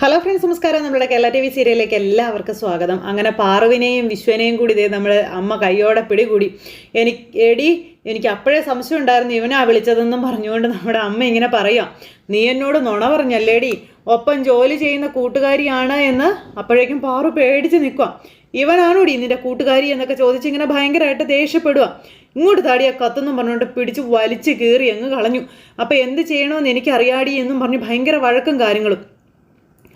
Hello friends നമസ്കാരം. നമ്മുടെ Kerala T V സീരിയലിലേക്ക് എല്ലാവർക്കും സ്വാഗതം. അങ്ങനെ പാറുവിനെയും വിശ്വനെയും കൂടി ഇതേ നമ്മൾ അമ്മ കയ്യോടെ പിടികൂടി. എനിക്ക് എടി എനിക്ക് അപ്പോഴേ സംശയം ഉണ്ടായിരുന്നു ഇവനാ വിളിച്ചതെന്നും പറഞ്ഞുകൊണ്ട് നമ്മുടെ അമ്മ ഇങ്ങനെ പറയാം നീ എന്നോട് നുണ പറഞ്ഞല്ലേടി? ഒപ്പം ജോലി ചെയ്യുന്ന കൂട്ടുകാരിയാണ് എന്ന്? അപ്പോഴേക്കും പാറു പേടിച്ച് നിൽക്കുക ഇവനാണോടി നിന്റെ കൂട്ടുകാരി എന്നൊക്കെ ചോദിച്ച് ഇങ്ങനെ ഭയങ്കരമായിട്ട് ദേഷ്യപ്പെടുക ഇങ്ങോട്ട് താടിയാ കത്തെന്നും പറഞ്ഞുകൊണ്ട് പിടിച്ച് വലിച്ച് കീറി അങ്ങ് കളഞ്ഞു. അപ്പോൾ എന്ത് ചെയ്യണമെന്ന് എനിക്കറിയാടി എന്നും പറഞ്ഞ് ഭയങ്കര വഴക്കും കാര്യങ്ങളും.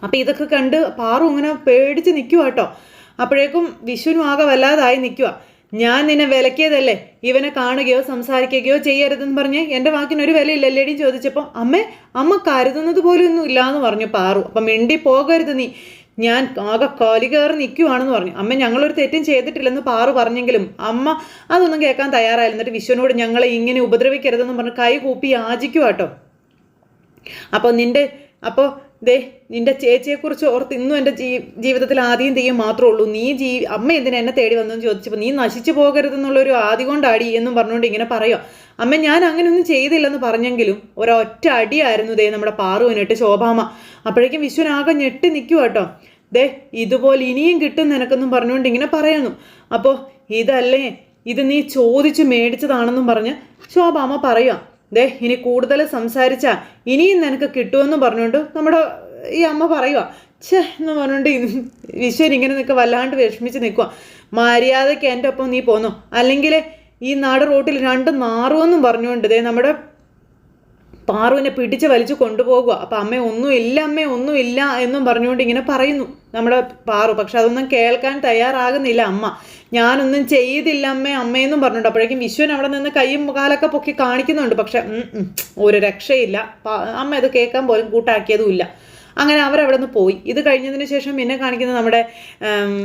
അപ്പം ഇതൊക്കെ കണ്ട് പാറു ഇങ്ങനെ പേടിച്ച് നിൽക്കുക കേട്ടോ. അപ്പോഴേക്കും വിഷുവിനും ആകെ വല്ലാതായി നിൽക്കുക ഞാൻ നിന്നെ വിലക്കിയതല്ലേ? ഇവനെ കാണുകയോ സംസാരിക്കുകയോ ചെയ്യരുതെന്ന് പറഞ്ഞ് എന്റെ വാക്കിന് ഒരു വിലയില്ലല്ലേടി ചോദിച്ചപ്പോൾ അമ്മേ അമ്മ കരുതുന്നത് പോലും ഒന്നും ഇല്ലാന്ന് പറഞ്ഞു പാറു. അപ്പം മിണ്ടി പോകരുത് നീ. ഞാൻ ആകെ കോലി കയറി നിൽക്കുവാണെന്ന് പറഞ്ഞു. അമ്മ ഞങ്ങളൊരു തെറ്റും ചെയ്തിട്ടില്ലെന്ന് പാറു പറഞ്ഞെങ്കിലും അമ്മ അതൊന്നും കേൾക്കാൻ തയ്യാറായില്ല. എന്നിട്ട് വിശ്വനോട് ഞങ്ങളെ ഇങ്ങനെ ഉപദ്രവിക്കരുതെന്ന് പറഞ്ഞ് കൈ കൂപ്പി യാചിക്കുക കേട്ടോ. അപ്പോൾ നിന്റെ അപ്പോൾ ദേ നിന്റെ ചേച്ചിയെക്കുറിച്ച് ഓർത്ത് ഇന്നും എന്റെ ജീ ജീവിതത്തിൽ ആദ്യം തീയും മാത്രമേ ഉള്ളൂ. നീ ജീ അമ്മ എന്തിനാ എന്നെ തേടി വന്നെന്ന് ചോദിച്ചപ്പോൾ നീ നശിച്ചു പോകരുതെന്നുള്ളൊരു ആദ്യം കൊണ്ടാടി എന്നും പറഞ്ഞുകൊണ്ട് ഇങ്ങനെ പറയുക അമ്മ ഞാൻ അങ്ങനെയൊന്നും ചെയ്തില്ലെന്ന് പറഞ്ഞെങ്കിലും ഒരൊറ്റ അടിയായിരുന്നു ദേ നമ്മുടെ പാറുവിനിട്ട് ശോഭാമ അപ്പോഴേക്കും വിശ്വനാകെ ഞെട്ടി നിൽക്കുക കേട്ടോ. ദേ ഇതുപോലെ ഇനിയും കിട്ടും നിനക്കെന്നും പറഞ്ഞുകൊണ്ട് ഇങ്ങനെ പറയുന്നു. അപ്പോൾ ഇതല്ലേ ഇത് നീ ചോദിച്ച് മേടിച്ചതാണെന്നും പറഞ്ഞ് ശോഭാമ പറയുക ദേ ഇനി കൂടുതൽ സംസാരിച്ചാൽ ഇനിയും നിനക്ക് കിട്ടുമെന്ന് പറഞ്ഞുകൊണ്ട് നമ്മുടെ ഈ അമ്മ പറയുക ഛേ എന്ന് പറഞ്ഞുകൊണ്ട് വിശ്വൻ ഇങ്ങനെ നിൽക്കുക വല്ലാണ്ട് വിഷമിച്ച് നിൽക്കുക മര്യാദയ്ക്ക് എന്റെ ഒപ്പം നീ പോന്നു? അല്ലെങ്കിൽ ഈ നാട് റോട്ടിൽ രണ്ട് നാറുമെന്നും പറഞ്ഞുകൊണ്ട് ദേ നമ്മുടെ പാറുവിനെ പിടിച്ച് വലിച്ചു കൊണ്ടുപോകുക. അപ്പം അമ്മ ഒന്നുമില്ല അമ്മ ഒന്നുമില്ല എന്നും പറഞ്ഞുകൊണ്ട് ഇങ്ങനെ പറയുന്നു. നമ്മുടെ പാറു. പക്ഷെ അതൊന്നും കേൾക്കാൻ തയ്യാറാകുന്നില്ല അമ്മ. ഞാനൊന്നും ചെയ്തില്ല അമ്മേ അമ്മയെന്നും പറഞ്ഞിട്ടുണ്ട് അപ്പോഴേക്കും വിശ്വൻ അവിടെ നിന്ന് കൈയും കാലൊക്കെ പൊക്കി കാണിക്കുന്നുണ്ട്. പക്ഷെ ഒരു രക്ഷയില്ല. അമ്മ അത് കേൾക്കാൻ പോലും കൂട്ടാക്കിയതുമില്ല അങ്ങനെ അവരവിടെ നിന്ന് പോയി. ഇത് കഴിഞ്ഞതിന് ശേഷം പിന്നെ കാണിക്കുന്നത് നമ്മുടെ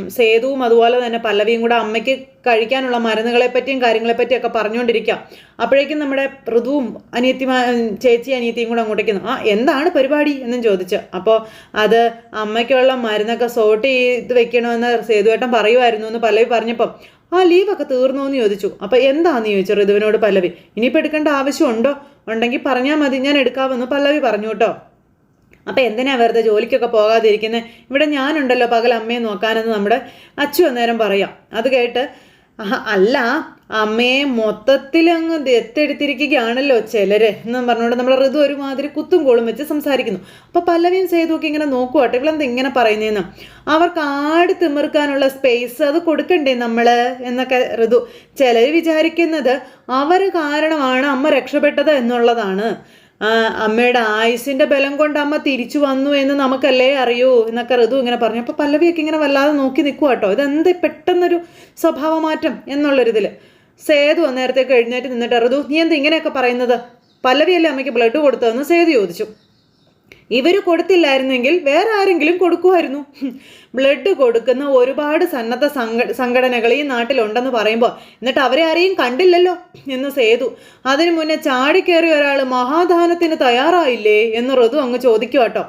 സേതുവും അതുപോലെ തന്നെ പല്ലവിയും കൂടെ അമ്മയ്ക്ക് കഴിക്കാനുള്ള മരുന്നുകളെ പറ്റിയും കാര്യങ്ങളെ പറ്റിയൊക്കെ പറഞ്ഞുകൊണ്ടിരിക്കാം. അപ്പോഴേക്കും നമ്മുടെ ഋതുവും അനിയത്തിമാ ചേച്ചി അനിയത്തിയും കൂടെ അങ്ങോട്ടേക്ക്. ആ എന്താണ് പരിപാടി? എന്നും ചോദിച്ചു. അപ്പോൾ അത് അമ്മയ്ക്കുള്ള മരുന്നൊക്കെ സോർട്ട് ചെയ്ത് വെക്കണമെന്ന് സേതുവേട്ടൻ പറയുമായിരുന്നു എന്ന് പല്ലവി പറഞ്ഞപ്പം ആ ലീവൊക്കെ തീർന്നു? എന്ന് ചോദിച്ചു. അപ്പോൾ എന്താന്ന്? ചോദിച്ചു ഋതുവിനോട് പല്ലവി. ഇനിയിപ്പോൾ എടുക്കേണ്ട ആവശ്യമുണ്ടോ ഉണ്ടെങ്കിൽ പറഞ്ഞാൽ മതി ഞാൻ എടുക്കാമെന്ന് പല്ലവി പറഞ്ഞു കേട്ടോ. അപ്പം എന്തിനാണ് വെറുതെ ജോലിക്കൊക്കെ പോകാതിരിക്കുന്നത് ഇവിടെ ഞാനുണ്ടല്ലോ പകൽ അമ്മയെ നോക്കാനെന്ന് നമ്മുടെ അച്ചു അന്നേരം പറയാം. അത് കേട്ട് അല്ല അമ്മയെ മൊത്തത്തിൽ അങ്ങ് ദത്തെടുത്തിരിക്കുകയാണല്ലോ ചിലര് എന്ന് പറഞ്ഞുകൊണ്ട് നമ്മുടെ ഋതു ഒരുമാതിരി കുത്തും കോളും വെച്ച് സംസാരിക്കുന്നു. അപ്പൊ പല്ലവിയും സേതുവൊക്കെ ഇങ്ങനെ നോക്കുവാട്ടെ ഇവളെന്ത് ഇങ്ങനെ പറയുന്നതെന്ന് അവർക്ക് ആട് തിമിർക്കാനുള്ള സ്പേസ് അത് കൊടുക്കണ്ടേ നമ്മൾ? എന്നൊക്കെ ഋതു ചിലർ വിചാരിക്കുന്നത് അവർ കാരണമാണ് അമ്മ രക്ഷപ്പെട്ടത് എന്നുള്ളതാണ്. അമ്മയുടെ ആയുസിന്റെ ബലം കൊണ്ട് അമ്മ തിരിച്ചു വന്നു എന്ന് നമുക്കല്ലേ അറിയൂ എന്നൊക്കെ ഋതു ഇങ്ങനെ പറഞ്ഞു. അപ്പോൾ പല്ലവിയൊക്കെ ഇങ്ങനെ വല്ലാതെ നോക്കി നിൽക്കുക കേട്ടോ ഇതെന്ത് പെട്ടെന്നൊരു സ്വഭാവമാറ്റം എന്നുള്ളൊരിതിൽ സേതു നേരത്തേക്ക് എഴുന്നേറ്റ് നിന്നിട്ട് ഋതു നീ എന്താ ഇങ്ങനെയൊക്കെ പറയുന്നത്? പല്ലവിയല്ലേ അമ്മയ്ക്ക് ബ്ലഡ് കൊടുത്തതെന്ന്? സേതു ചോദിച്ചു. ഇവർ കൊടുത്തില്ലായിരുന്നെങ്കിൽ വേറെ ആരെങ്കിലും കൊടുക്കുമായിരുന്നു. ബ്ലഡ് കൊടുക്കുന്ന ഒരുപാട് സന്നദ്ധ സംഘ സംഘടനകൾ ഈ നാട്ടിലുണ്ടെന്ന് പറയുമ്പോൾ എന്നിട്ട് അവരെ ആരെയും കണ്ടില്ലല്ലോ എന്ന് സേതു. അതിനു മുന്നേ ചാടിക്കേറിയ ഒരാൾ മഹാദാനത്തിന് തയ്യാറായില്ലേ എന്ന് ഋതു അങ്ങ് ചോദിക്കുക കേട്ടോ.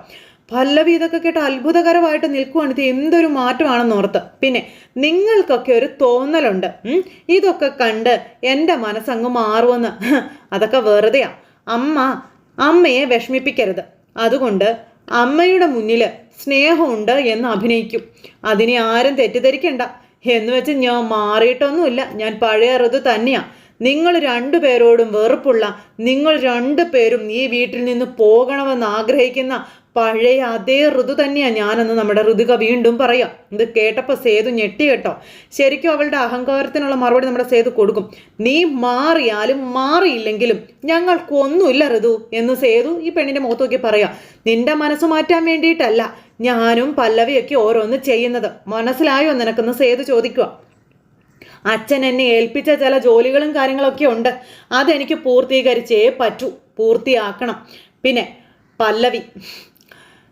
പല്ലവി ഇതൊക്കെ കേട്ട് അത്ഭുതകരമായിട്ട് നിൽക്കുവാണ്. ഇത് എന്തൊരു മാറ്റമാണെന്ന് ഓർത്ത്. പിന്നെ നിങ്ങൾക്കൊക്കെ ഒരു തോന്നലുണ്ട്. ഇതൊക്കെ കണ്ട് എന്റെ മനസ്സങ്ങ് മാറുമെന്ന്. അതൊക്കെ വെറുതെയാ. അമ്മ അമ്മയെ വിഷമിപ്പിക്കരുത്. അതുകൊണ്ട് അമ്മയുടെ മുന്നിൽ സ്നേഹമുണ്ട് എന്ന് അഭിനയിക്കും. അതിനെ ആരും തെറ്റിദ്ധരിക്കണ്ട. എന്ന് വെച്ച് ഞാൻ മാറിയിട്ടൊന്നുമില്ല. ഞാൻ പഴയ ഋതു തന്നെയാ. നിങ്ങൾ രണ്ടു പേരോടും വെറുപ്പുള്ള നിങ്ങൾ രണ്ടു പേരും ഈ വീട്ടിൽ നിന്ന് പോകണമെന്ന് ആഗ്രഹിക്കുന്ന പഴയ അതേ ഋതു തന്നെയാ ഞാനെന്ന് നമ്മുടെ ഋതുക വീണ്ടും പറയാം. ഇത് കേട്ടപ്പോൾ സേതു ഞെട്ടി കേട്ടോ. ശരിക്കും അവളുടെ അഹങ്കാരത്തിനുള്ള മറുപടി നമ്മുടെ സേതു കൊടുക്കും. നീ മാറിയാലും മാറിയില്ലെങ്കിലും ഞങ്ങൾക്കൊന്നുമില്ല ഋതു എന്ന് സേതു ഈ പെണ്ണിന്റെ മുഖത്ത് നോക്കി പറയാം. നിന്റെ മനസ്സ് മാറ്റാൻ വേണ്ടിയിട്ടല്ല ഞാനും പല്ലവിയൊക്കെ ഓരോന്ന് ചെയ്യുന്നത്. മനസ്സിലായോ? നിനക്കെന്ന് സേതു ചോദിക്കുക അച്ഛൻ എന്നെ ഏൽപ്പിച്ച ചില ജോലികളും കാര്യങ്ങളൊക്കെ ഉണ്ട്. അതെനിക്ക് പൂർത്തീകരിച്ചേ പറ്റൂ. പൂർത്തിയാക്കണം. പിന്നെ പല്ലവി.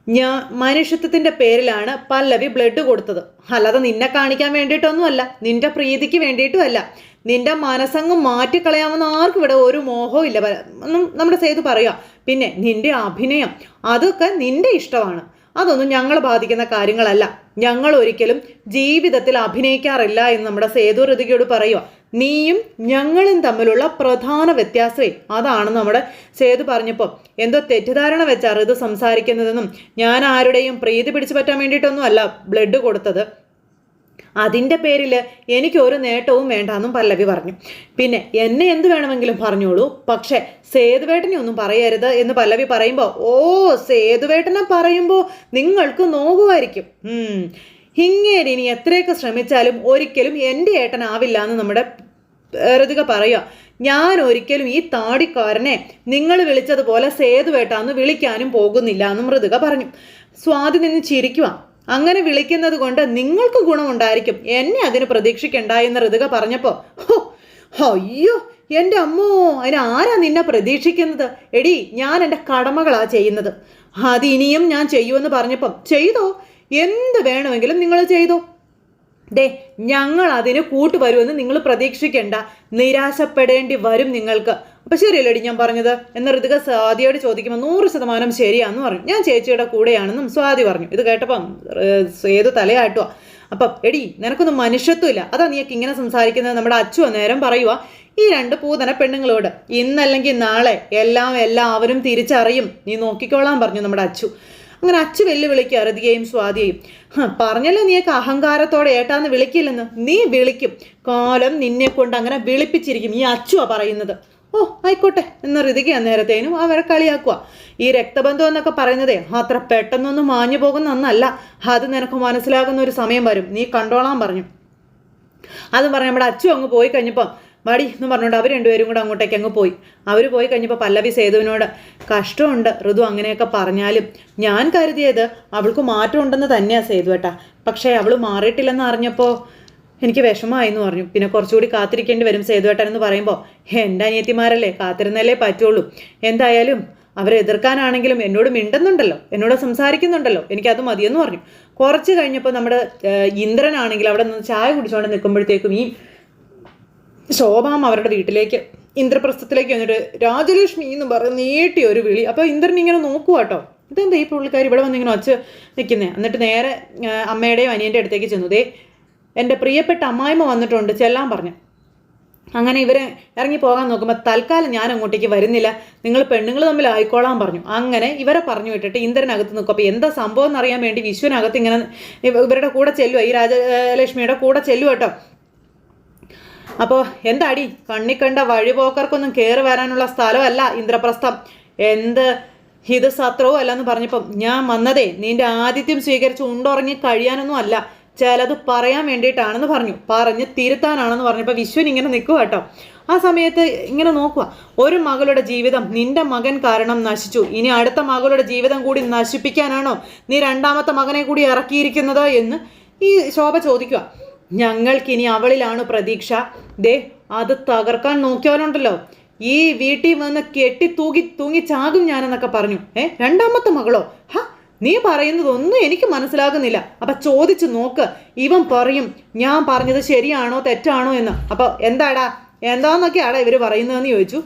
ഞാൻ മനുഷ്യത്വത്തിന്റെ പേരിലാണ് പല്ലവി ബ്ലഡ് കൊടുത്തത്. അല്ലാതെ നിന്നെ കാണിക്കാൻ വേണ്ടിയിട്ടൊന്നുമല്ല നിന്റെ പ്രീതിക്ക് വേണ്ടിയിട്ടുമല്ല. നിന്റെ മനസ്സങ്ങ് മാറ്റിക്കളയാമെന്ന് ആർക്കും ഇവിടെ ഒരു മോഹവും ഇല്ല. ഒന്നും നമ്മുടെ സേതു പറയുക പിന്നെ നിന്റെ അഭിനയം അതൊക്കെ നിന്റെ ഇഷ്ടമാണ്. അതൊന്നും ഞങ്ങൾ ബാധിക്കുന്ന കാര്യങ്ങളല്ല. ഞങ്ങൾ ഒരിക്കലും ജീവിതത്തിൽ അഭിനയിക്കാറില്ല എന്ന് നമ്മുടെ സേതു ഋതികയോട് പറയുക നീയും ഞങ്ങളും തമ്മിലുള്ള പ്രധാന വ്യത്യാസമേ. അതാണ് നമ്മുടെ സേതു പറഞ്ഞപ്പോൾ. എന്തോ തെറ്റിദ്ധാരണ വെച്ചാണ് ഇത് സംസാരിക്കുന്നതെന്നും ഞാൻ ആരുടെയും പ്രീതി പിടിച്ചു പറ്റാൻ വേണ്ടിയിട്ടൊന്നും അല്ല ബ്ലഡ് കൊടുത്തത്. അതിന്റെ പേരിൽ എനിക്ക് ഒരു നേട്ടവും വേണ്ടാന്നും പല്ലവി പറഞ്ഞു. പിന്നെ എന്നെ എന്ത് വേണമെങ്കിലും പറഞ്ഞോളൂ. പക്ഷേ സേതുവേട്ടനെ ഒന്നും പറയരുത് എന്ന് പല്ലവി പറയുമ്പോൾ ഓ സേതുവേട്ടനെ പറയുമ്പോൾ നിങ്ങൾക്ക് നോക്കുമായിരിക്കും ഇങ്ങേരി ഇനി എത്രയൊക്കെ ശ്രമിച്ചാലും ഒരിക്കലും എന്റെ ഏട്ടനാവില്ല എന്ന് നമ്മുടെ ഋതിക പറയുക ഞാൻ ഒരിക്കലും ഈ താടിക്കാരനെ നിങ്ങൾ വിളിച്ചതുപോലെ സേതുവേട്ടാന്ന് വിളിക്കാനും പോകുന്നില്ല എന്ന് മൃദുക പറഞ്ഞു. സ്വാതി നിന്ന് ചിരിക്കുക അങ്ങനെ വിളിക്കുന്നത് കൊണ്ട് നിങ്ങൾക്ക് ഗുണമുണ്ടായിരിക്കും. എന്നെ അതിന് പ്രതീക്ഷിക്കണ്ട എന്ന് ഋതുക പറഞ്ഞപ്പോൾ അയ്യോ എന്റെ അമ്മോ അതിന് ആരാ നിന്നെ പ്രതീക്ഷിക്കുന്നത്? എടി ഞാൻ എന്റെ കടമകളാ ചെയ്യുന്നത്. അത് ഇനിയും ഞാൻ ചെയ്യുമെന്ന് പറഞ്ഞപ്പം ചെയ്തോ? എന്ത് വേണമെങ്കിലും നിങ്ങൾ ചെയ്തോ? ദേ ഞങ്ങൾ അതിന് കൂട്ടുവരുമെന്ന് നിങ്ങൾ പ്രതീക്ഷിക്കേണ്ട. നിരാശപ്പെടേണ്ടി വരും നിങ്ങൾക്ക്. അപ്പൊ ശരിയല്ലേടി ഞാൻ പറഞ്ഞത്? എന്ന് ഋതുക സ്വാതിയോട് ചോദിക്കുമ്പോൾ നൂറ് ശതമാനം ശരിയാന്ന് പറഞ്ഞു. ഞാൻ ചേച്ചിയുടെ കൂടെയാണെന്നും സ്വാതി പറഞ്ഞു. ഇത് കേട്ടപ്പം ഏത് തലയാട്ടുക അപ്പം എടി നിനക്കൊന്നും മനുഷ്യത്വമില്ല. അതാ നീയൊക്കെ ഇങ്ങനെ സംസാരിക്കുന്നത് നമ്മുടെ അച്ചു നേരം പറയുക ഈ രണ്ട് പൂതന പെണ്ണുങ്ങളോട് ഇന്നല്ലെങ്കിൽ നാളെ എല്ലാം എല്ലാവരും തിരിച്ചറിയും. നീ നോക്കിക്കോളാൻ പറഞ്ഞു നമ്മുടെ അച്ചു. അങ്ങനെ അച്ചു വെല്ലുവിളിക്കുക അറുതിയെയും സ്വാതിയെയും. പറഞ്ഞല്ലോ നീയൊക്കെ അഹങ്കാരത്തോടെ ഏട്ടാന്ന് വിളിക്കില്ലെന്ന്. നീ വിളിക്കും. കാലം നിന്നെ കൊണ്ട് അങ്ങനെ വിളിപ്പിച്ചിരിക്കും. ഈ അച്ചുവാ പറയുന്നത്. ഓ ആയിക്കോട്ടെ. എന്ന് ഋതിക നേരത്തേനും അവരെ കളിയാക്കുക. ഈ രക്തബന്ധം എന്നൊക്കെ പറയുന്നതേ അത്ര പെട്ടെന്നൊന്നും മാഞ്ഞു പോകുന്ന ഒന്നല്ല അത് നിനക്ക് മനസ്സിലാകുന്ന ഒരു സമയം വരും. നീ കണ്ടോളാൻ പറഞ്ഞു. അതും പറഞ്ഞു നമ്മുടെ അച്ചു അങ്ങ് പോയി കഴിഞ്ഞപ്പം മടി എന്ന് പറഞ്ഞുകൊണ്ട് അവർ രണ്ടുപേരും കൂടെ അങ്ങോട്ടേക്ക് അങ്ങ് പോയി. അവർ പോയി കഴിഞ്ഞപ്പോൾ പല്ലവി സേതുവിനോട് കഷ്ടമുണ്ട് ഋതു അങ്ങനെയൊക്കെ പറഞ്ഞാലും ഞാൻ കരുതിയത് അവൾക്ക് മാറ്റം ഉണ്ടെന്ന് തന്നെയാണ് സേതു ഏട്ടാ. പക്ഷേ അവൾ മാറിയിട്ടില്ലെന്ന് അറിഞ്ഞപ്പോൾ എനിക്ക് വിഷമമായി എന്ന് പറഞ്ഞു. പിന്നെ കുറച്ചുകൂടി കാത്തിരിക്കേണ്ടി വരും സേതുവേട്ടൻ എന്ന് പറയുമ്പോൾ എന്റെ അനിയത്തിമാരല്ലേ കാത്തിരുന്നല്ലേ പറ്റുള്ളൂ. എന്തായാലും അവരെ എതിർക്കാനാണെങ്കിലും എന്നോട് മിണ്ടുന്നുണ്ടല്ലോ. എന്നോട് സംസാരിക്കുന്നുണ്ടല്ലോ. എനിക്കത് മതിയെന്ന് പറഞ്ഞു. കുറച്ച് കഴിഞ്ഞപ്പോൾ നമ്മുടെ ഇന്ദ്രനാണെങ്കിൽ അവിടെ നിന്ന് ചായ കുടിച്ചുകൊണ്ട് നിൽക്കുമ്പോഴത്തേക്കും ഈ ശോഭാം അവരുടെ വീട്ടിലേക്ക് ഇന്ദ്രപ്രസ്ഥത്തിലേക്ക് വന്നിട്ട് രാജലക്ഷ്മി എന്ന് പറഞ്ഞ് നീട്ടിയ ഒരു വിളി. അപ്പോൾ ഇന്ദ്രൻ ഇങ്ങനെ നോക്കുക കേട്ടോ. ഇതെന്താ ഈ പുള്ളിക്കാർ ഇവിടെ വന്നിങ്ങനെ വച്ച് നിൽക്കുന്നേ എന്നിട്ട് നേരെ അമ്മയുടെയും അനിയന്റെ അടുത്തേക്ക് ചെന്നു. ദേ എന്റെ പ്രിയപ്പെട്ട അമ്മായിമ്മ വന്നിട്ടുണ്ട് ചെല്ലാൻ പറഞ്ഞു. അങ്ങനെ ഇവരെ ഇറങ്ങി പോകാൻ നോക്കുമ്പോൾ തൽക്കാലം ഞാൻ അങ്ങോട്ടേക്ക് വരുന്നില്ല. നിങ്ങൾ പെണ്ണുങ്ങൾ തമ്മിൽ ആയിക്കോളാൻ പറഞ്ഞു. അങ്ങനെ ഇവരെ പറഞ്ഞു വിട്ടിട്ട് ഇന്ദ്രനകത്ത് നിൽക്കും. അപ്പോൾ എന്താ സംഭവം എന്നറിയാൻ വേണ്ടി വിശ്വനകത്ത് ഇങ്ങനെ ഇവരുടെ കൂടെ ചെല്ലുക ഈ രാജലക്ഷ്മിയുടെ കൂടെ ചെല്ലുക കേട്ടോ. അപ്പോൾ എന്താടി? കണ്ണിക്കണ്ട വഴിപോക്കർക്കൊന്നും കയറി വരാനുള്ള സ്ഥലമല്ല ഇന്ദ്രപ്രസ്ഥം. എന്ത്? ഇത് സത്രവും അല്ലെന്ന് പറഞ്ഞപ്പം ഞാൻ വന്നതേ നിന്റെ ആദിത്യം സ്വീകരിച്ച് ഉണ്ടുറങ്ങി കഴിയാനൊന്നും അല്ല. ചിലത് പറയാൻ വേണ്ടിയിട്ടാണെന്ന് പറഞ്ഞു. പറഞ്ഞ് തിരുത്താനാണെന്ന് പറഞ്ഞപ്പോൾ വിശ്വൻ ഇങ്ങനെ നിൽക്കുക കേട്ടോ. ആ സമയത്ത് ഇങ്ങനെ നോക്കുക ഒരു മകളുടെ ജീവിതം നിന്റെ മകൻ കാരണം നശിച്ചു. ഇനി അടുത്ത മകളുടെ ജീവിതം കൂടി നശിപ്പിക്കാനാണോ നീ രണ്ടാമത്തെ മകനെ കൂടി ഇറക്കിയിരിക്കുന്നത് എന്ന് ഈ ശോഭ ചോദിക്കുക ഞങ്ങൾക്കിനി അവളിലാണ് പ്രതീക്ഷ. ദേ അത് തകർക്കാൻ നോക്കിയാലുണ്ടല്ലോ ഈ വീട്ടിൽ വന്ന് കെട്ടി തൂങ്ങി തൂങ്ങി ചാകും ഞാനെന്നൊക്കെ പറഞ്ഞു. ഏ രണ്ടാമത്തെ മകളോ? ഹാ നീ പറയുന്നതൊന്നും എനിക്ക് മനസ്സിലാകുന്നില്ല. അപ്പൊ ചോദിച്ചു നോക്ക്. ഇവൻ പറയും ഞാൻ പറഞ്ഞത് ശരിയാണോ തെറ്റാണോ എന്ന്. അപ്പോൾ എന്താടാ? എന്താന്നൊക്കെയാടാ ഇവർ പറയുന്നതെന്ന് ചോദിച്ചു.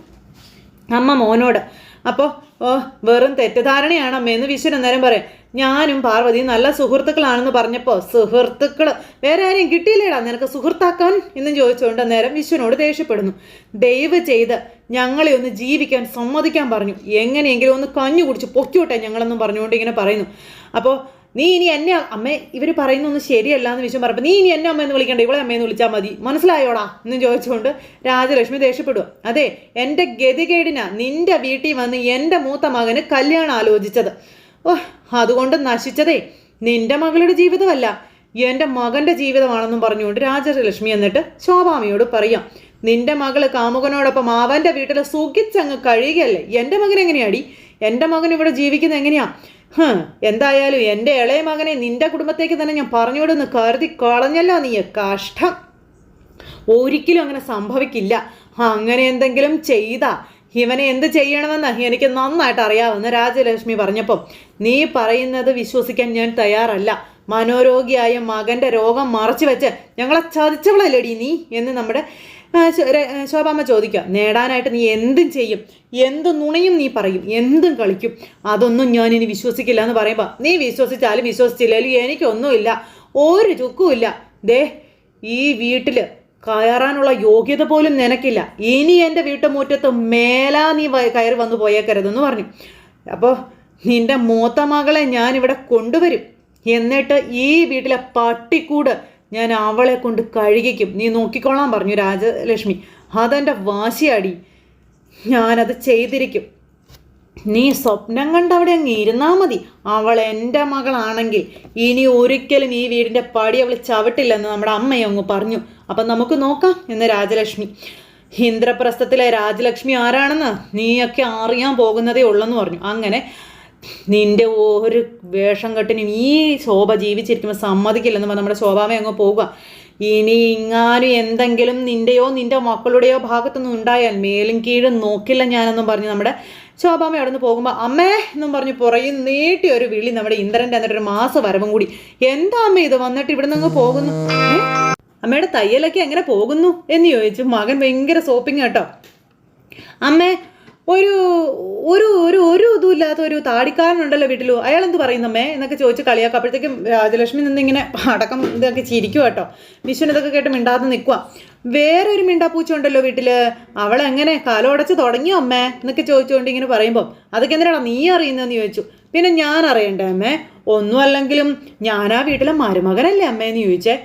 അമ്മ മോനോട് അപ്പോൾ ഓ വെറും തെറ്റിദ്ധാരണയാണ് അമ്മയെന്ന് വിശ്വൻ അന്നേരം പറയും. ഞാനും പാർവതി നല്ല സുഹൃത്തുക്കളാണെന്ന് പറഞ്ഞപ്പോൾ സുഹൃത്തുക്കൾ വേറെ ആരെയും കിട്ടിയില്ലേടാ നിനക്ക് സുഹൃത്താക്കാൻ? എന്നും ചോദിച്ചുകൊണ്ട് നേരം വിശ്വനോട് ദേഷ്യപ്പെടുന്നു. ദയവ് ചെയ്ത് ഞങ്ങളെ ഒന്ന് ജീവിക്കാൻ സമ്മതിക്കാൻ പറഞ്ഞു. എങ്ങനെയെങ്കിലും ഒന്ന് കഞ്ഞു കുടിച്ച് പൊക്കിയോട്ടെ ഞങ്ങളെന്നും പറഞ്ഞുകൊണ്ട് ഇങ്ങനെ പറയുന്നു. അപ്പോൾ നീ ഇനി എന്നെ അമ്മ ഇവർ പറയുന്നൊന്നും ശരിയല്ല എന്ന് വിശ്വം പറഞ്ഞപ്പോൾ നീ ഇനി എന്നെ എന്ന് വിളിക്കണ്ട ഇവളെ അമ്മയെന്ന് വിളിച്ചാൽ മതി. മനസ്സിലായോടാ? എന്ന് ചോദിച്ചുകൊണ്ട് രാജലക്ഷ്മി ദേഷ്യപ്പെടുക അതെ എന്റെ ഗതികേടിനാ നിന്റെ വീട്ടിൽ വന്ന് എന്റെ മൂത്ത മകന് കല്യാണം ആലോചിച്ചത് ഓ അതുകൊണ്ട് നശിച്ചതേ നിന്റെ മകളുടെ ജീവിതമല്ല. എന്റെ മകന്റെ ജീവിതമാണെന്നും പറഞ്ഞുകൊണ്ട് രാജലക്ഷ്മി എന്നിട്ട് ശോഭാമിയോട് പറയാം നിന്റെ മകൾ കാമുകനോടൊപ്പം അവന്റെ വീട്ടിൽ സുഖിച്ചങ്ങ് കഴിയുകയല്ലേ? എന്റെ മകൻ എങ്ങനെയാടി? എന്റെ മകൻ ഇവിടെ ജീവിക്കുന്നത് എങ്ങനെയാ? എന്തായാലും എന്റെ ഇളയ മകനെ നിന്റെ കുടുംബത്തേക്ക് തന്നെ ഞാൻ പറഞ്ഞുവിടുന്ന് കരുതി കളഞ്ഞല്ലോ നീ കഷ്ടം. ഒരിക്കലും അങ്ങനെ സംഭവിക്കില്ല. അങ്ങനെ എന്തെങ്കിലും ചെയ്താ ഇവനെ എന്ത് ചെയ്യണമെന്ന് എനിക്ക് നന്നായിട്ട് അറിയാവുന്ന രാജലക്ഷ്മി പറഞ്ഞപ്പം നീ പറയുന്നത് വിശ്വസിക്കാൻ ഞാൻ തയ്യാറല്ല. മനോരോഗിയായ മകന്റെ രോഗം മറച്ചു വെച്ച് ഞങ്ങളെ ചതിച്ചവളല്ലേടി നീ? എന്ന് നമ്മുടെ ശോഭാമ്മ ചോദിക്കുക. നേടാനായിട്ട് നീ എന്തും ചെയ്യും? എന്ത് നുണയും നീ പറയും? എന്തും കളിക്കും? അതൊന്നും ഞാൻ ഇനി വിശ്വസിക്കില്ല എന്ന് പറയുമ്പോൾ നീ വിശ്വസിച്ചാലും വിശ്വസിച്ചില്ലാലും എനിക്കൊന്നുമില്ല. ഒരു ചുക്കുമില്ല. ദേ ഈ വീട്ടിൽ കയറാനുള്ള യോഗ്യത പോലും നിനക്കില്ല. ഇനി എന്റെ വീട്ടുമുറ്റത്ത് മേലാ നീ കയറി വന്നു പോയേക്കരുതെന്ന് പറഞ്ഞു. അപ്പോൾ നിന്റെ മൂത്ത മകളെ ഞാനിവിടെ കൊണ്ടുവരും. എന്നിട്ട് ഈ വീട്ടിലെ പട്ടിക്കൂട് ഞാൻ അവളെ കൊണ്ട് കഴുകിക്കും. നീ നോക്കിക്കോളാൻ പറഞ്ഞു രാജലക്ഷ്മി. അതെന്റെ വാശിയാടി. ഞാനത് ചെയ്തിരിക്കും. നീ സ്വപ്നം കണ്ട് അവിടെ അങ്ങ് ഇരുന്നാൽ മതി. അവൾ എന്റെ മകളാണെങ്കിൽ ഇനി ഒരിക്കലും ഈ വീടിന്റെ പടി അവൾ ചവിട്ടില്ലെന്ന് നമ്മുടെ അമ്മയെ അങ്ങ് പറഞ്ഞു. അപ്പം നമുക്ക് നോക്കാം എന്ന് രാജലക്ഷ്മി. ഇന്ദ്രപ്രസ്ഥത്തിലെ രാജലക്ഷ്മി ആരാണെന്ന് നീയൊക്കെ അറിയാൻ പോകുന്നതേ ഉള്ളെന്ന് പറഞ്ഞു. അങ്ങനെ നിന്റെ ഒരു വേഷം കെട്ടിനും ഈ ശോഭ ജീവിച്ചിരിക്കുമ്പോൾ സമ്മതിക്കില്ലെന്ന് പറഞ്ഞ് നമ്മുടെ ശോഭാമ അങ്ങ് പോവുക. ഇനി ഇങ്ങാനും എന്തെങ്കിലും നിന്റെയോ നിന്റെ മക്കളുടെയോ ഭാഗത്തുനിന്ന് ഉണ്ടായാൽ മേലും കീഴും നോക്കില്ല ഞാനെന്നും പറഞ്ഞ് നമ്മുടെ ശോഭാമ അവിടെ നിന്ന് പോകുമ്പോൾ അമ്മേ എന്നും പറഞ്ഞ് പുറയും നീട്ടി ഒരു വിളി നമ്മുടെ ഇന്ദ്രന്റെ എന്നിട്ട് ഒരു മാസം വരവും കൂടി. എന്താ അമ്മ ഇത് വന്നിട്ട് ഇവിടെ നിന്ന് പോകുന്നു? അമ്മയുടെ തയ്യലൊക്കെ എങ്ങനെ പോകുന്നു? എന്ന് ചോദിച്ചു മകൻ ഭയങ്കര സോപ്പിങ് കേട്ടോ. അമ്മേ ഒരു ഒരു ഒരു ഒരു ഇതും ഇല്ലാത്ത ഒരു താടിക്കാരനുണ്ടല്ലോ വീട്ടിലോ. അയാൾ എന്ത് പറയുന്നമ്മേ? എന്നൊക്കെ ചോദിച്ച് കളിയാക്കാം. അപ്പോഴത്തേക്കും രാജലക്ഷ്മി നിന്നിങ്ങനെ അടക്കം ഇതൊക്കെ ചിരിക്കും കേട്ടോ. വിശ്വൻ ഇതൊക്കെ കേട്ട് മിണ്ടാതെ നിൽക്കുക വേറെ ഒരു മിണ്ടാപ്പൂച്ച ഉണ്ടല്ലോ വീട്ടിൽ അവളെങ്ങനെ കാലോടച്ച് തുടങ്ങിയോ അമ്മേ? എന്നൊക്കെ ചോദിച്ചുകൊണ്ട് ഇങ്ങനെ പറയുമ്പോൾ അതൊക്കെ എന്തിനാണ് നീ അറിയുന്നതെന്ന് ചോദിച്ചു. പിന്നെ ഞാൻ അറിയണ്ടേ അമ്മേ? ഒന്നും അല്ലെങ്കിലും ഞാൻ ആ വീട്ടിലെ മരുമകനല്ലേ അമ്മേന്ന് ചോദിച്ചേ.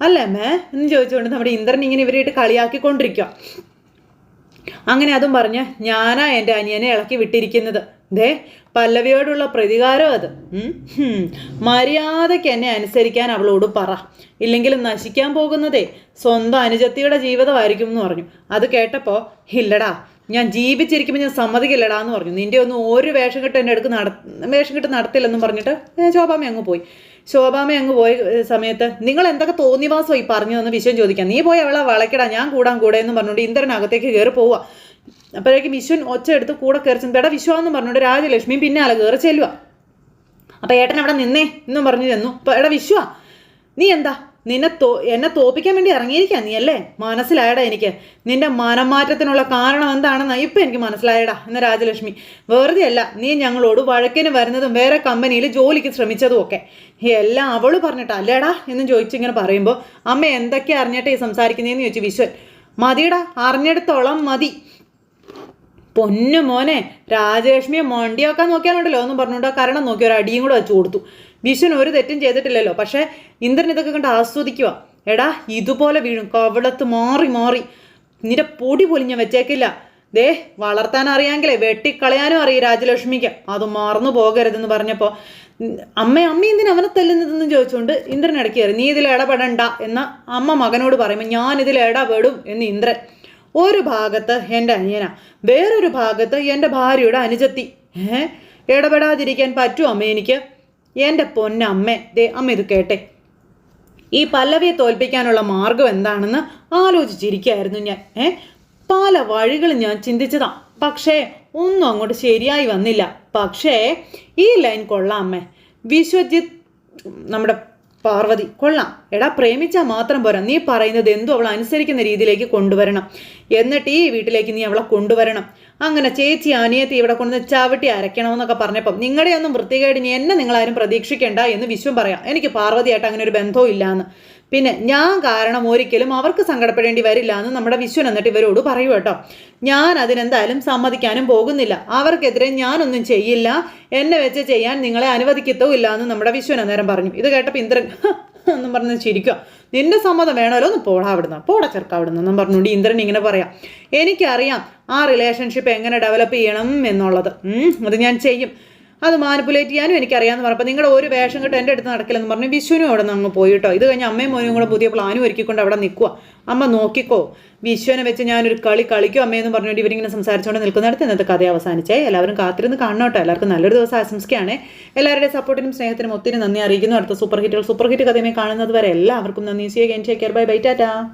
അല്ലേ അമ്മേ എന്ന് ചോദിച്ചുകൊണ്ട് നമ്മുടെ ഇന്ദ്രൻ ഇങ്ങനെ ഇവരായിട്ട് കളിയാക്കിക്കൊണ്ടിരിക്കുക അങ്ങനെ അതും പറഞ്ഞ് ഞാനാ എന്റെ അനിയനെ ഇളക്കി വിട്ടിരിക്കുന്നത്. ദേ പല്ലവിയോടുള്ള പ്രതികാരം അത്. മര്യാദയ്ക്ക് എന്നെ അനുസരിക്കാൻ അവളോട് പറ. ഇല്ലെങ്കിൽ നശിക്കാൻ പോകുന്നതേ സ്വന്തം അനുജത്തിയുടെ ജീവിതമായിരിക്കും എന്ന് പറഞ്ഞു. അത് കേട്ടപ്പോൾ ഇല്ലടാ ഞാൻ ജീവിച്ചിരിക്കുമ്പോൾ ഞാൻ സമ്മതിക്കില്ലടാ എന്ന് പറഞ്ഞു. നിന്റെ ഒന്നും ഒരു വേഷം കെട്ട് എന്റെ അടുക്ക് നട വേഷം കെട്ട് നടത്തില്ലെന്നും പറഞ്ഞിട്ട് ശോഭാമ അങ്ങ് പോയി. ശോഭാമ അങ്ങ് പോയ സമയത്ത് നിങ്ങൾ എന്തൊക്കെ തോന്നിവാസോ ഈ പറഞ്ഞു വിശ്വം ചോദിക്കാം. നീ പോയി അവളെ വളയ്ക്കടാ ഞാൻ കൂടാൻ കൂടെ എന്ന് പറഞ്ഞുകൊണ്ട് ഇന്ദ്രനകത്തേക്ക് കയറി പോവുക അപ്പോഴേക്കും വിശ്വൻ ഒച്ച എടുത്ത് കൂടെ കയറി ചെന്ന് എടാ വിശ്വ എന്ന് പറഞ്ഞുകൊണ്ട് രാജലക്ഷ്മി പിന്നാലെ കയറി ചെല്ലുക അപ്പം ഏട്ടൻ അവിടെ നിന്നേ എന്നും പറഞ്ഞു ചെന്നു. അപ്പോൾ എടാ വിശ്വ നീ എന്താ? നിന്നെ തോ എന്നെ തോപ്പിക്കാൻ വേണ്ടി ഇറങ്ങിയിരിക്കുക നീ അല്ലേ? മനസ്സിലായടാ എനിക്ക്. നിന്റെ മനംമാറ്റത്തിനുള്ള കാരണം എന്താണെന്ന് ഇപ്പം എനിക്ക് മനസ്സിലായടാ എന്ന രാജലക്ഷ്മി. വെറുതെ അല്ല നീ ഞങ്ങളോട് വഴക്കിന് വരുന്നതും വേറെ കമ്പനിയിൽ ജോലിക്ക് ശ്രമിച്ചതും ഒക്കെ. എല്ലാം അവൾ പറഞ്ഞിട്ടാ അല്ലേടാ എന്ന് ചോദിച്ചിങ്ങനെ പറയുമ്പോൾ അമ്മ എന്തൊക്കെ അറിഞ്ഞിട്ടേ സംസാരിക്കുന്നതെന്ന് ചോദിച്ചു വിശ്വൻ മതിയടാ അറിഞ്ഞിടത്തോളം മതി. പൊന്നു മോനെ രാജലക്ഷ്മിയെ മണ്ടിയാക്കാൻ നോക്കിയാലുണ്ടല്ലോ ഒന്നും പറഞ്ഞുകൊണ്ട് കരണം നോക്കി ഒരു അടിയും കൂടെ വെച്ചു കൊടുത്തു. വിശ്വൻ ഒരു തെറ്റും ചെയ്തിട്ടില്ലല്ലോ. പക്ഷെ ഇന്ദ്രൻ ഇതൊക്കെ കണ്ട് ആസ്വദിക്കുക എടാ ഇതുപോലെ വീഴും. കവിളത്ത് മാറി മാറി. നിന്റെ പൊടി പോലും ഞാൻ വെച്ചേക്കില്ല. ദേ വളർത്താൻ അറിയാമെങ്കിലേ വെട്ടിക്കളയാനും അറിയും രാജലക്ഷ്മിക്ക്. അത് മറന്നു പോകരുതെന്ന് പറഞ്ഞപ്പോൾ അമ്മ അമ്മ എന്തിനാ അവനെ തല്ലുന്നതെന്ന് ചോദിച്ചുകൊണ്ട് ഇന്ദ്രൻ ഇടയ്ക്ക് കയറി നീ ഇതിൽ ഇടപെടണ്ട എന്ന അമ്മ മകനോട് പറയുമ്പോൾ ഞാൻ ഇതിൽ ഇടപെടും എന്ന് ഇന്ദ്രൻ. ഒരു ഭാഗത്ത് എന്റെ അനിയന. വേറൊരു ഭാഗത്ത് എന്റെ ഭാര്യയുടെ അനുജത്തി. ഏഹ് ഇടപെടാതിരിക്കാൻ പറ്റുമോ അമ്മ എനിക്ക്? എന്റെ പൊന്നമ്മേ ദേ അമ്മ ഇത് കേട്ടെ. ഈ പല്ലവിയെ തോൽപ്പിക്കാനുള്ള മാർഗം എന്താണെന്ന് ആലോചിച്ചിരിക്കുകയായിരുന്നു ഞാൻ. ഏ? പല വഴികളും ഞാൻ ചിന്തിച്ചതാ. പക്ഷേ ഒന്നും അങ്ങോട്ട് ശരിയായി വന്നില്ല. പക്ഷേ ഈ ലൈൻ കൊള്ളാം അമ്മേ. വിശ്വജിത്ത് നമ്മുടെ പാർവതി കൊള്ളാം. എടാ പ്രേമിച്ചാൽ മാത്രം പോരാ. നീ പറയുന്നത് എന്തും അവൾ അനുസരിക്കുന്ന രീതിയിലേക്ക് കൊണ്ടുവരണം. എന്നിട്ട് ഈ വീട്ടിലേക്ക് നീ അവളെ കൊണ്ടുവരണം. അങ്ങനെ ചേച്ചി അനിയത്തി ഇവിടെ കൊണ്ടുവന്ന് ചവിട്ടി അരയ്ക്കണമെന്നൊക്കെ പറഞ്ഞപ്പം നിങ്ങളുടെ ഒന്നും വൃത്തികേടിനി എന്നെ നിങ്ങളാരും പ്രതീക്ഷിക്കേണ്ട എന്ന് വിശ്വം പറയാം. എനിക്ക് പാർവതിയായിട്ട് അങ്ങനെ ഒരു ബന്ധവും ഇല്ലാന്ന്. പിന്നെ ഞാൻ കാരണം ഒരിക്കലും അവർക്ക് സങ്കടപ്പെടേണ്ടി വരില്ല എന്ന് നമ്മുടെ വിശ്വൻ എന്നിട്ട് ഇവരോട് പറയൂ കേട്ടോ. ഞാൻ അതിനെന്തായാലും സമ്മതിക്കാനും പോകുന്നില്ല. അവർക്കെതിരെ ഞാനൊന്നും ചെയ്യില്ല. എന്നെ വെച്ച് ചെയ്യാൻ നിങ്ങളെ അനുവദിക്കത്തോ ഇല്ല എന്ന് നമ്മുടെ വിശ്വൻ അന്നേരം പറഞ്ഞു. ഇത് കേട്ടപ്പോൾ ഇന്ദ്രൻ എന്നും പറഞ്ഞ് ചിരിക്കുക. നിന്റെ സമ്മതം വേണമല്ലോ ഒന്ന് പോടാ അവിടുന്ന്. പോടാ ചെറുക്ക അവിടുന്ന് എന്നും പറഞ്ഞുകൊണ്ട് ഇന്ദ്രൻ ഇങ്ങനെ പറയാം. എനിക്കറിയാം ആ റിലേഷൻഷിപ്പ് എങ്ങനെ ഡെവലപ്പ് ചെയ്യണം എന്നുള്ളത്. അത് ഞാൻ ചെയ്യും. അത് മാനിപ്പുലേറ്റ് ചെയ്യാനും എനിക്കറിയാമെന്ന് പറഞ്ഞു. അപ്പോൾ നിങ്ങളുടെ ഒരു വേഷം കിട്ടും എന്റെ അടുത്ത് നടക്കില്ലെന്ന് പറഞ്ഞു. വിശ്വനും അവിടെ നിന്ന് അങ്ങ് പോയി കേട്ടോ. ഇത് കഴിഞ്ഞ് അമ്മയും മോനും കൂടെ പുതിയ പ്ലാനും ഒരുക്കിക്കൊണ്ട് അവിടെ നിൽക്കുക അമ്മ നോക്കിക്കോ വിശ്വനെ വെച്ച് ഞാനൊരു കളി കളിക്കും അമ്മയെന്ന് പറഞ്ഞുകൊണ്ട് ഇവരിങ്ങനെ സംസാരിച്ചുകൊണ്ട് നിൽക്കുന്നിടത്ത് ഇന്നത്തെ കഥ അവസാനിച്ചേ. എല്ലാവരും കാത്തിരുന്ന് കാണണം കേട്ടോ. എല്ലാവർക്കും നല്ലൊരു ദിവസം ആശംസിക്കുകയാണ്. എല്ലാവരുടെയും സപ്പോർട്ടിനും സ്നേഹത്തിനും ഒത്തിരി നന്ദി അറിയിക്കുന്നു. അടുത്ത സൂപ്പർ ഹിറ്റുകൾ സൂപ്പർ ഹിറ്റ് കഥയുമായി കാണുന്നത് വരെ എല്ലാവർക്കും നന്ദി. C Ken take care bye bye tata